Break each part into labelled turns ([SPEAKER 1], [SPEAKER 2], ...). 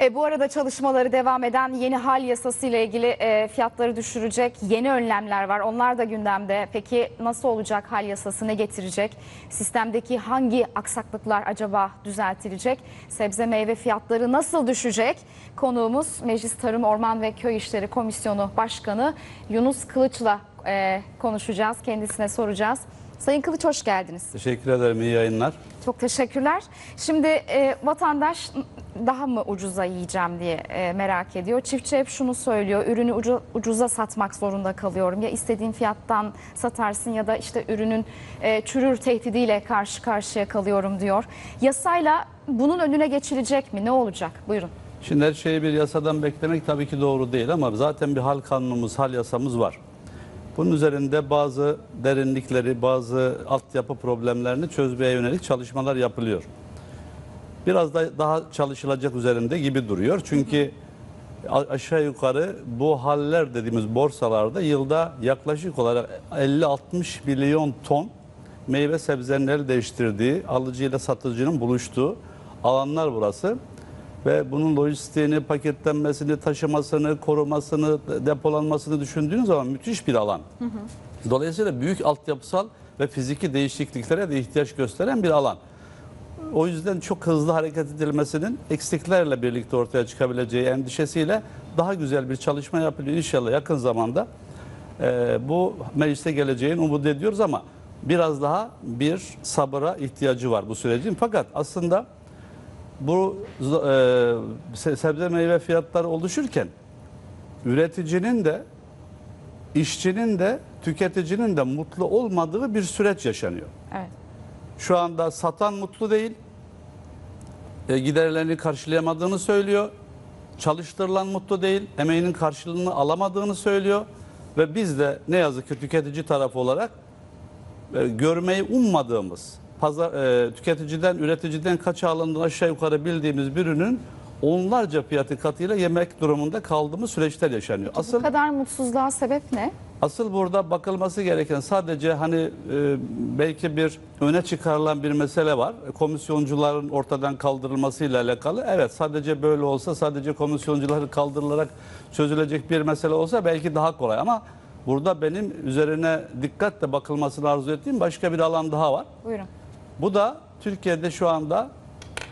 [SPEAKER 1] E, bu arada çalışmaları devam eden yeni hal yasası ile ilgili e, fiyatları düşürecek yeni önlemler var. Onlar da gündemde. Peki nasıl olacak hal yasası ne getirecek? Sistemdeki hangi aksaklıklar acaba düzeltilecek? Sebze meyve fiyatları nasıl düşecek? Konuğumuz Meclis Tarım Orman ve Köy İşleri Komisyonu Başkanı Yunus Kılıç'la e, konuşacağız. Kendisine soracağız. Sayın Kılıç hoş geldiniz.
[SPEAKER 2] Teşekkür ederim. iyi yayınlar.
[SPEAKER 1] Çok teşekkürler. Şimdi e, vatandaş daha mı ucuza yiyeceğim diye e, merak ediyor. Çiftçi hep şunu söylüyor. Ürünü ucu- ucuza satmak zorunda kalıyorum. Ya istediğin fiyattan satarsın ya da işte ürünün e, çürür tehdidiyle karşı karşıya kalıyorum diyor. Yasayla bunun önüne geçilecek mi? Ne olacak? Buyurun.
[SPEAKER 2] Şimdi her şeyi bir yasadan beklemek tabii ki doğru değil ama zaten bir hal kanunumuz, hal yasamız var. Bunun üzerinde bazı derinlikleri, bazı altyapı problemlerini çözmeye yönelik çalışmalar yapılıyor. Biraz da daha çalışılacak üzerinde gibi duruyor. Çünkü aşağı yukarı bu haller dediğimiz borsalarda yılda yaklaşık olarak 50-60 milyon ton meyve sebzenin el değiştirdiği, alıcıyla satıcının buluştuğu alanlar burası. Ve bunun lojistiğini, paketlenmesini, taşımasını, korumasını, depolanmasını düşündüğünüz zaman müthiş bir alan. Dolayısıyla büyük altyapısal ve fiziki değişikliklere de ihtiyaç gösteren bir alan. O yüzden çok hızlı hareket edilmesinin eksiklerle birlikte ortaya çıkabileceği endişesiyle daha güzel bir çalışma yapılıyor. İnşallah yakın zamanda e, bu meclise geleceğini umut ediyoruz ama biraz daha bir sabıra ihtiyacı var bu sürecin. Fakat aslında bu e, se- sebze meyve fiyatları oluşurken üreticinin de işçinin de tüketicinin de mutlu olmadığı bir süreç yaşanıyor.
[SPEAKER 1] Evet.
[SPEAKER 2] Şu anda satan mutlu değil. E, giderlerini karşılayamadığını söylüyor. Çalıştırılan mutlu değil. Emeğinin karşılığını alamadığını söylüyor. Ve biz de ne yazık ki tüketici tarafı olarak e, görmeyi ummadığımız, pazar, e, tüketiciden, üreticiden kaç alındığını aşağı yukarı bildiğimiz bir ürünün onlarca fiyatı katıyla yemek durumunda kaldığımız süreçler yaşanıyor. Asıl
[SPEAKER 1] Bu kadar mutsuzluğa sebep ne?
[SPEAKER 2] Asıl burada bakılması gereken sadece hani e, belki bir öne çıkarılan bir mesele var. Komisyoncuların ortadan kaldırılmasıyla alakalı. Evet sadece böyle olsa sadece komisyoncuların kaldırılarak çözülecek bir mesele olsa belki daha kolay ama burada benim üzerine dikkatle bakılmasını arzu ettiğim başka bir alan daha var.
[SPEAKER 1] Buyurun.
[SPEAKER 2] Bu da Türkiye'de şu anda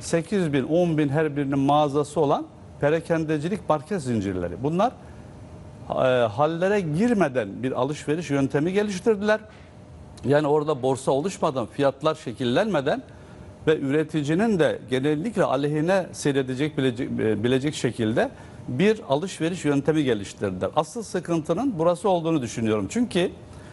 [SPEAKER 2] 8 bin, 10 bin her birinin mağazası olan perakendecilik market zincirleri. Bunlar hallere girmeden bir alışveriş yöntemi geliştirdiler. Yani orada borsa oluşmadan, fiyatlar şekillenmeden ve üreticinin de genellikle aleyhine seyredecek bilecek, e, bilecek şekilde bir alışveriş yöntemi geliştirdiler. Asıl sıkıntının burası olduğunu düşünüyorum. Çünkü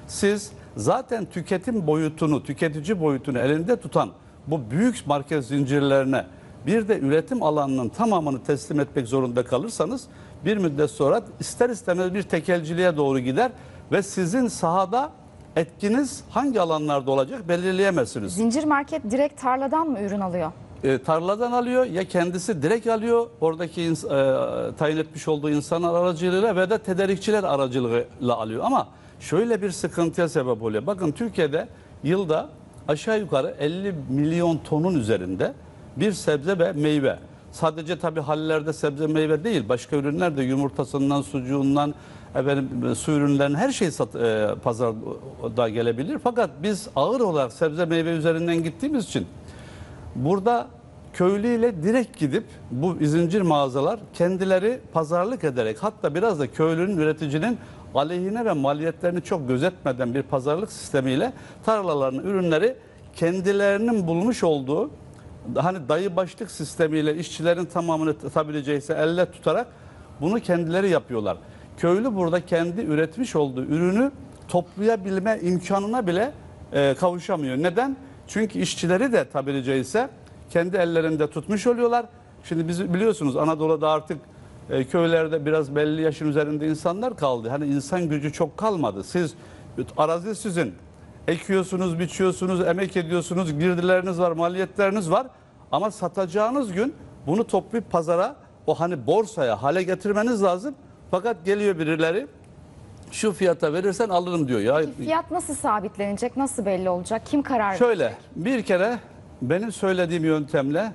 [SPEAKER 2] siz zaten tüketim boyutunu, tüketici boyutunu elinde tutan bu büyük market zincirlerine bir de üretim alanının tamamını teslim etmek zorunda kalırsanız bir müddet sonra ister istemez bir tekelciliğe doğru gider ve sizin sahada etkiniz hangi alanlarda olacak belirleyemezsiniz.
[SPEAKER 1] Zincir market direkt tarladan mı ürün alıyor?
[SPEAKER 2] E, tarladan alıyor ya kendisi direkt alıyor oradaki e, tayin etmiş olduğu insanlar aracılığıyla ve de tedarikçiler aracılığıyla alıyor. Ama şöyle bir sıkıntıya sebep oluyor. Bakın Türkiye'de yılda aşağı yukarı 50 milyon tonun üzerinde bir sebze ve meyve. Sadece tabii hallerde sebze meyve değil başka ürünler de yumurtasından sucuğundan efendim, su ürünlerinin her şey sat, e, pazarda gelebilir. Fakat biz ağır olarak sebze meyve üzerinden gittiğimiz için Burada köylüyle direkt gidip bu zincir mağazalar kendileri pazarlık ederek hatta biraz da köylünün üreticinin aleyhine ve maliyetlerini çok gözetmeden bir pazarlık sistemiyle tarlalarının ürünleri kendilerinin bulmuş olduğu hani dayı başlık sistemiyle işçilerin tamamını tabiri caizse elle tutarak bunu kendileri yapıyorlar. Köylü burada kendi üretmiş olduğu ürünü toplayabilme imkanına bile e, kavuşamıyor. Neden? Çünkü işçileri de tabiri caizse kendi ellerinde tutmuş oluyorlar. Şimdi biz biliyorsunuz Anadolu'da artık e, köylerde biraz belli yaşın üzerinde insanlar kaldı. Hani insan gücü çok kalmadı. Siz arazi sizin. Ekiyorsunuz, biçiyorsunuz, emek ediyorsunuz, girdileriniz var, maliyetleriniz var. Ama satacağınız gün bunu toplayıp pazara, o hani borsaya hale getirmeniz lazım. Fakat geliyor birileri şu fiyata verirsen alırım diyor. Ya
[SPEAKER 1] Fiyat nasıl sabitlenecek? Nasıl belli olacak? Kim karar
[SPEAKER 2] Şöyle bir kere benim söylediğim yöntemle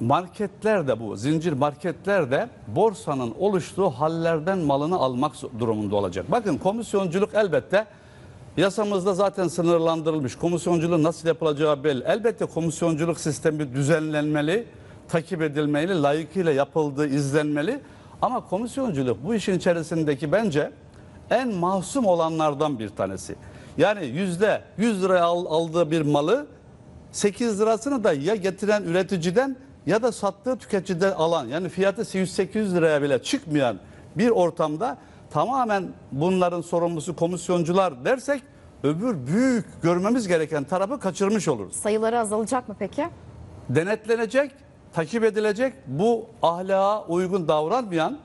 [SPEAKER 2] marketler de bu zincir marketler de borsanın oluştuğu hallerden malını almak durumunda olacak. Bakın komisyonculuk elbette yasamızda zaten sınırlandırılmış. Komisyonculuğun nasıl yapılacağı belli. Elbette komisyonculuk sistemi düzenlenmeli, takip edilmeli, layıkıyla yapıldığı izlenmeli. Ama komisyonculuk bu işin içerisindeki bence en masum olanlardan bir tanesi. Yani yüzde 100 liraya al- aldığı bir malı 8 lirasını da ya getiren üreticiden ya da sattığı tüketiciden alan yani fiyatı 100-800 liraya bile çıkmayan bir ortamda tamamen bunların sorumlusu komisyoncular dersek öbür büyük görmemiz gereken tarafı kaçırmış oluruz.
[SPEAKER 1] Sayıları azalacak mı peki?
[SPEAKER 2] Denetlenecek, takip edilecek bu ahlaka uygun davranmayan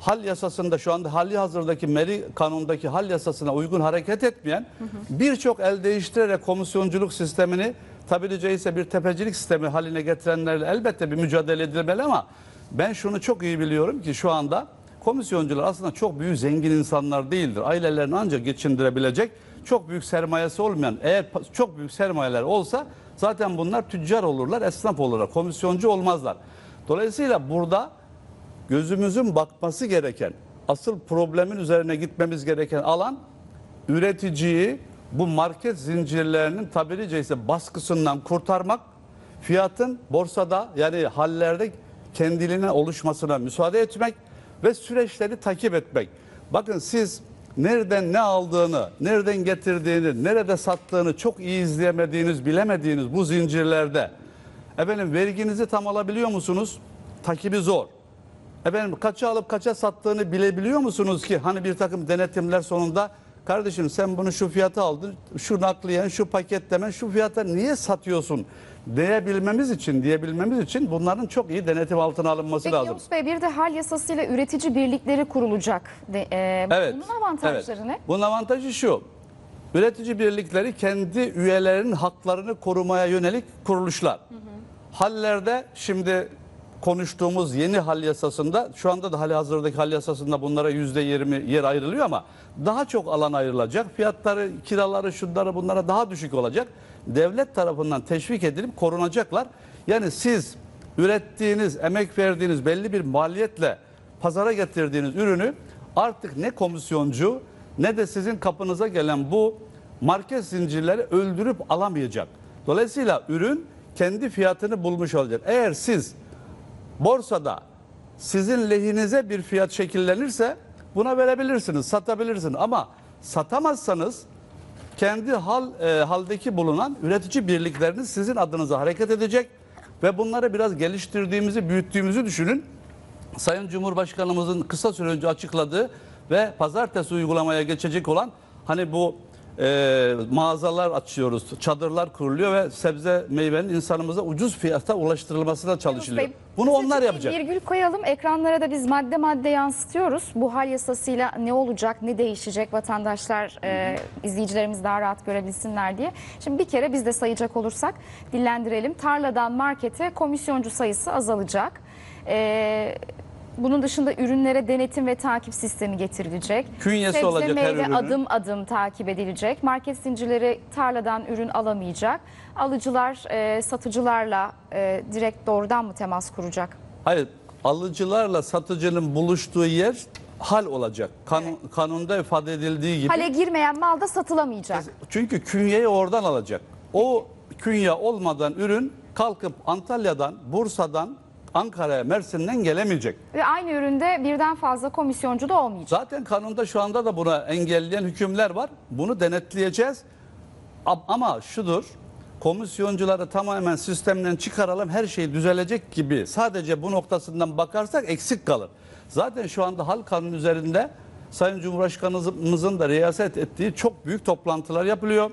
[SPEAKER 2] hal yasasında şu anda hali hazırdaki meri kanundaki hal yasasına uygun hareket etmeyen birçok el değiştirerek komisyonculuk sistemini tabiri caizse bir tepecilik sistemi haline getirenlerle elbette bir mücadele edilmeli ama ben şunu çok iyi biliyorum ki şu anda komisyoncular aslında çok büyük zengin insanlar değildir. Ailelerini ancak geçindirebilecek çok büyük sermayesi olmayan eğer çok büyük sermayeler olsa zaten bunlar tüccar olurlar, esnaf olurlar, komisyoncu olmazlar. Dolayısıyla burada gözümüzün bakması gereken, asıl problemin üzerine gitmemiz gereken alan üreticiyi bu market zincirlerinin tabiri caizse baskısından kurtarmak, fiyatın borsada yani hallerde kendiliğine oluşmasına müsaade etmek ve süreçleri takip etmek. Bakın siz nereden ne aldığını, nereden getirdiğini, nerede sattığını çok iyi izleyemediğiniz, bilemediğiniz bu zincirlerde efendim verginizi tam alabiliyor musunuz? Takibi zor. Efendim kaça alıp kaça sattığını bilebiliyor musunuz ki hani bir takım denetimler sonunda kardeşim sen bunu şu fiyata aldın, şu nakliyen, şu paketlemen, şu fiyata niye satıyorsun diyebilmemiz için, diyebilmemiz için bunların çok iyi denetim altına alınması
[SPEAKER 1] Peki
[SPEAKER 2] lazım.
[SPEAKER 1] Yavuz Bey bir de hal yasasıyla üretici birlikleri kurulacak. De, e,
[SPEAKER 2] Evet.
[SPEAKER 1] Bunun avantajları
[SPEAKER 2] evet.
[SPEAKER 1] ne?
[SPEAKER 2] Bunun avantajı şu. Üretici birlikleri kendi üyelerinin haklarını korumaya yönelik kuruluşlar. Hallerde şimdi konuştuğumuz yeni hal yasasında şu anda da hali hazırdaki hal yasasında bunlara yüzde yirmi yer ayrılıyor ama daha çok alan ayrılacak. Fiyatları, kiraları, şunları bunlara daha düşük olacak. Devlet tarafından teşvik edilip korunacaklar. Yani siz ürettiğiniz, emek verdiğiniz belli bir maliyetle pazara getirdiğiniz ürünü artık ne komisyoncu ne de sizin kapınıza gelen bu market zincirleri öldürüp alamayacak. Dolayısıyla ürün kendi fiyatını bulmuş olacak. Eğer siz borsada sizin lehinize bir fiyat şekillenirse buna verebilirsiniz, satabilirsiniz. Ama satamazsanız kendi hal e, haldeki bulunan üretici birlikleriniz sizin adınıza hareket edecek ve bunları biraz geliştirdiğimizi, büyüttüğümüzü düşünün. Sayın Cumhurbaşkanımızın kısa süre önce açıkladığı ve pazartesi uygulamaya geçecek olan hani bu e, mağazalar açıyoruz, çadırlar kuruluyor ve sebze meyvenin insanımıza ucuz fiyata ulaştırılmasına çalışılıyor.
[SPEAKER 1] Bey,
[SPEAKER 2] Bunu onlar
[SPEAKER 1] bir
[SPEAKER 2] yapacak.
[SPEAKER 1] Virgül koyalım. Ekranlara da biz madde madde yansıtıyoruz. Bu hal yasasıyla ne olacak, ne değişecek vatandaşlar, e, izleyicilerimiz daha rahat görebilsinler diye. Şimdi bir kere biz de sayacak olursak dillendirelim. Tarladan markete komisyoncu sayısı azalacak. E, bunun dışında ürünlere denetim ve takip sistemi getirilecek.
[SPEAKER 2] Künyesi
[SPEAKER 1] Sebze
[SPEAKER 2] olacak her
[SPEAKER 1] meyve
[SPEAKER 2] ürünün.
[SPEAKER 1] adım adım takip edilecek. Market zincirleri tarladan ürün alamayacak. Alıcılar e, satıcılarla e, direkt doğrudan mı temas kuracak?
[SPEAKER 2] Hayır, alıcılarla satıcının buluştuğu yer hal olacak. Kanun, Kanunda ifade edildiği gibi.
[SPEAKER 1] Hale girmeyen mal da satılamayacak.
[SPEAKER 2] Çünkü künyeyi oradan alacak. O künye olmadan ürün kalkıp Antalya'dan, Bursa'dan, Ankara'ya, Mersin'den gelemeyecek.
[SPEAKER 1] Ve aynı üründe birden fazla komisyoncu da olmayacak.
[SPEAKER 2] Zaten kanunda şu anda da buna engelleyen hükümler var. Bunu denetleyeceğiz. Ama şudur, komisyoncuları tamamen sistemden çıkaralım her şey düzelecek gibi sadece bu noktasından bakarsak eksik kalır. Zaten şu anda halk kanunu üzerinde Sayın Cumhurbaşkanımızın da riyaset ettiği çok büyük toplantılar yapılıyor.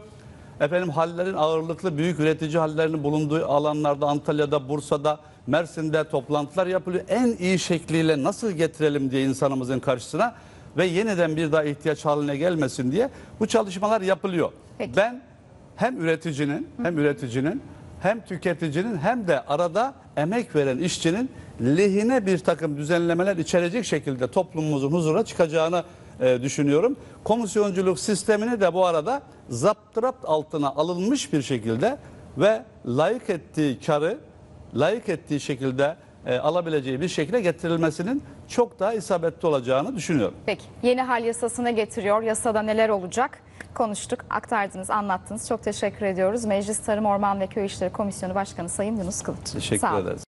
[SPEAKER 2] Efendim hallerin ağırlıklı büyük üretici hallerinin bulunduğu alanlarda Antalya'da, Bursa'da, Mersin'de toplantılar yapılıyor. En iyi şekliyle nasıl getirelim diye insanımızın karşısına ve yeniden bir daha ihtiyaç haline gelmesin diye bu çalışmalar yapılıyor.
[SPEAKER 1] Peki.
[SPEAKER 2] Ben hem üreticinin hem üreticinin hem tüketicinin hem de arada emek veren işçinin lehine bir takım düzenlemeler içerecek şekilde toplumumuzun huzura çıkacağını e, düşünüyorum. Komisyonculuk sistemini de bu arada zaptırapt altına alınmış bir şekilde ve layık ettiği karı layık ettiği şekilde e, alabileceği bir şekilde getirilmesinin çok daha isabetli olacağını düşünüyorum.
[SPEAKER 1] Peki yeni hal yasasına getiriyor. Yasada neler olacak? Konuştuk, aktardınız, anlattınız. Çok teşekkür ediyoruz. Meclis Tarım Orman ve Köy İşleri Komisyonu Başkanı Sayın Yunus Kılıç.
[SPEAKER 2] Teşekkür ederiz.